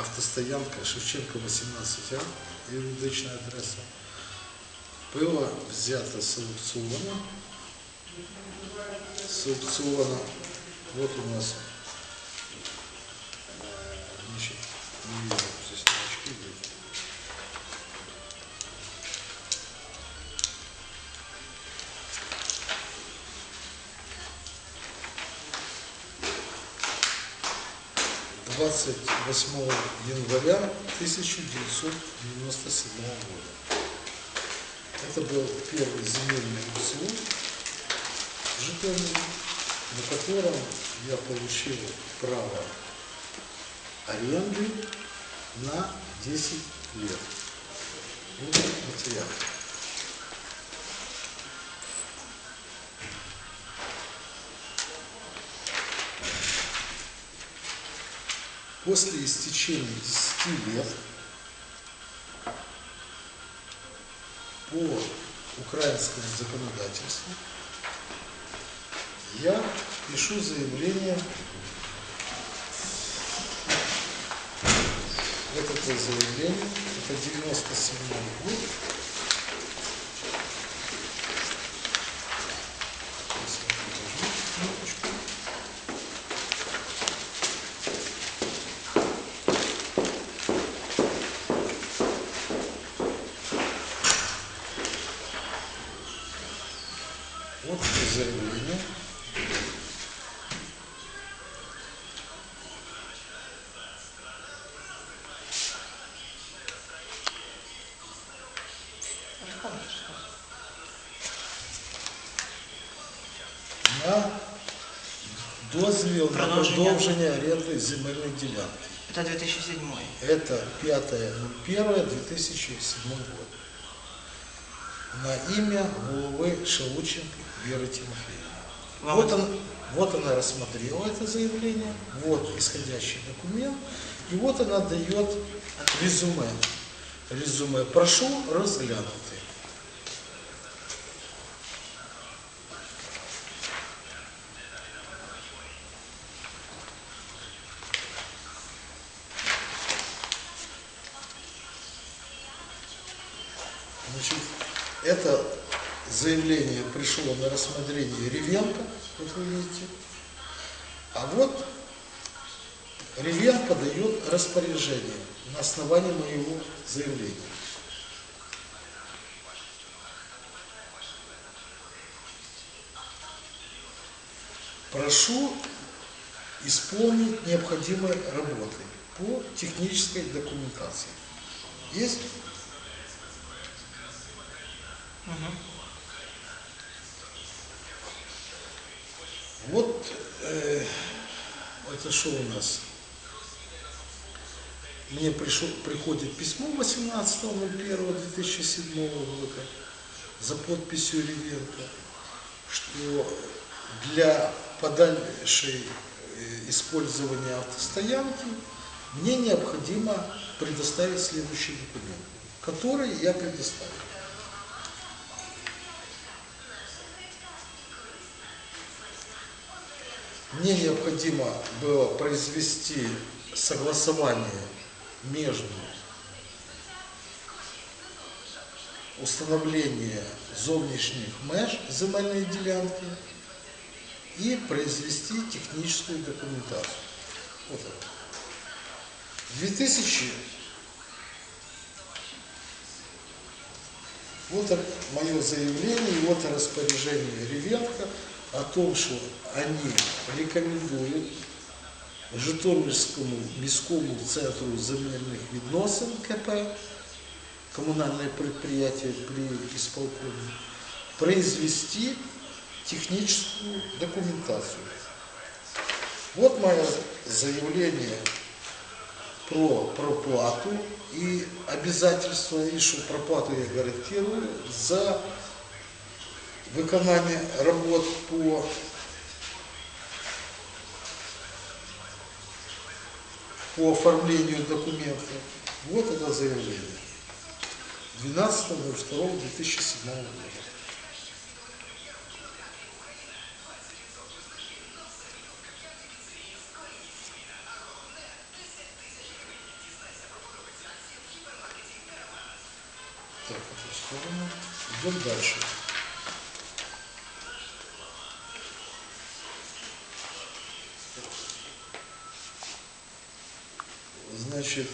автостоянка Шевченко, 18А, юридична адреса. Пиво взято с аукциона. С аукциона. Вот у нас 28 января 1997 года. Это был первый земельный аукцион в Житомире, на котором я получил право аренды на 10 лет. Вот материал. После истечения 10 лет по украинскому законодательству я пишу заявление вот это заявление, это 97 год. Сейчас я покажу кнопочку. Вот это заявление. на дозвіл на Продовження. продовження оренди земельної ділянки. Это 2007. Это 5.01.2007 год. На имя головы Шелученко Веры Тимофеевны. Вот, он, вот она рассмотрела это заявление, вот исходящий документ, и вот она дает резюме. Резюме. Прошу разглянути. Значит, это заявление пришло на рассмотрение Ревенко, вот вы видите. А вот Ревенко дает распоряжение на основании моего заявления. Прошу исполнить необходимые работы по технической документации. Есть? Мгм. Вот э, это что у нас? Мне пришло, приходит письмо 18.01.2007 года за подписью Ревенко, что для подальшей э, использования автостоянки мне необходимо предоставить следующий документ, который я предоставил. Мне необходимо было произвести согласование между установление зовнішніх меж земельної ділянки и произвести техническую документацию. Вот это. 2000 Вот мое заявление, и вот распоряжение Ревенко о том, что они рекомендуют Житомирському міському центру земельних відносин КП, коммунальное предприятие при исполкоме, произвести техническую документацию. Вот мое заявление про проплату и обязательство, и что проплату я гарантирую за виконання работ по по оформлению документов. Вот это заявление. 12.02.2007 года. Так, эту сторону. Идем дальше. Значит,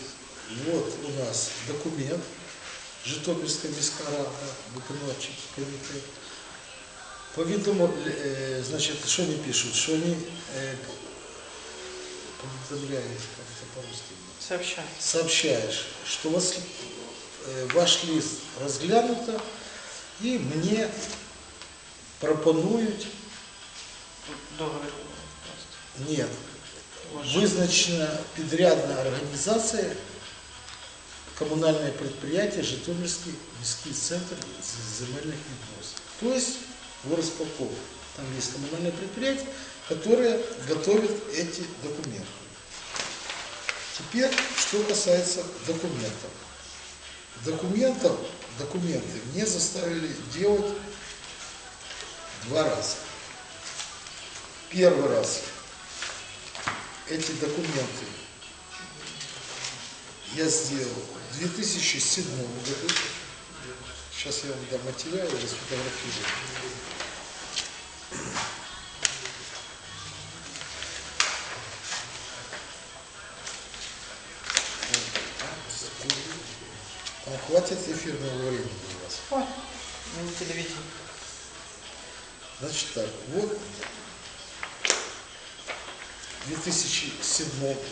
вот у нас документ Житомирська міська рада, виконавчий комітет. Повідомо, е, значить, що вони пишуть? Що вони е, повідомляють, як це по-русски? Сообщаю. сообщаешь, что вас, э, ваш лист розглянуто и мне пропонують, Договор просто. нет, Ваш. визначена підрядна організація, комунальне підприємство Житомирський міський центр з- земельних відносин. То есть горосполком. Там есть коммунальное предприятие, которое готовит эти документы. Теперь, что касается документов. Документов, документы мне заставили делать два раза. Первый раз эти документы я сделал в 2007 году. Сейчас я вам дам материал, я сфотографирую. Там хватит эфирного времени у вас. Ой, не телевидение. Значит так, вот в 2007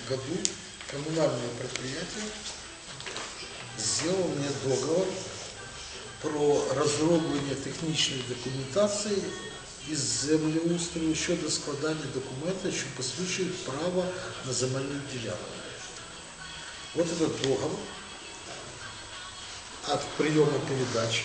году коммунальное предприятие сделало мне договор про розроблення технічної документації із землеустрою щодо складання документів, що посвідчують право на земельну ділянку. Вот этот договор, акт приема передач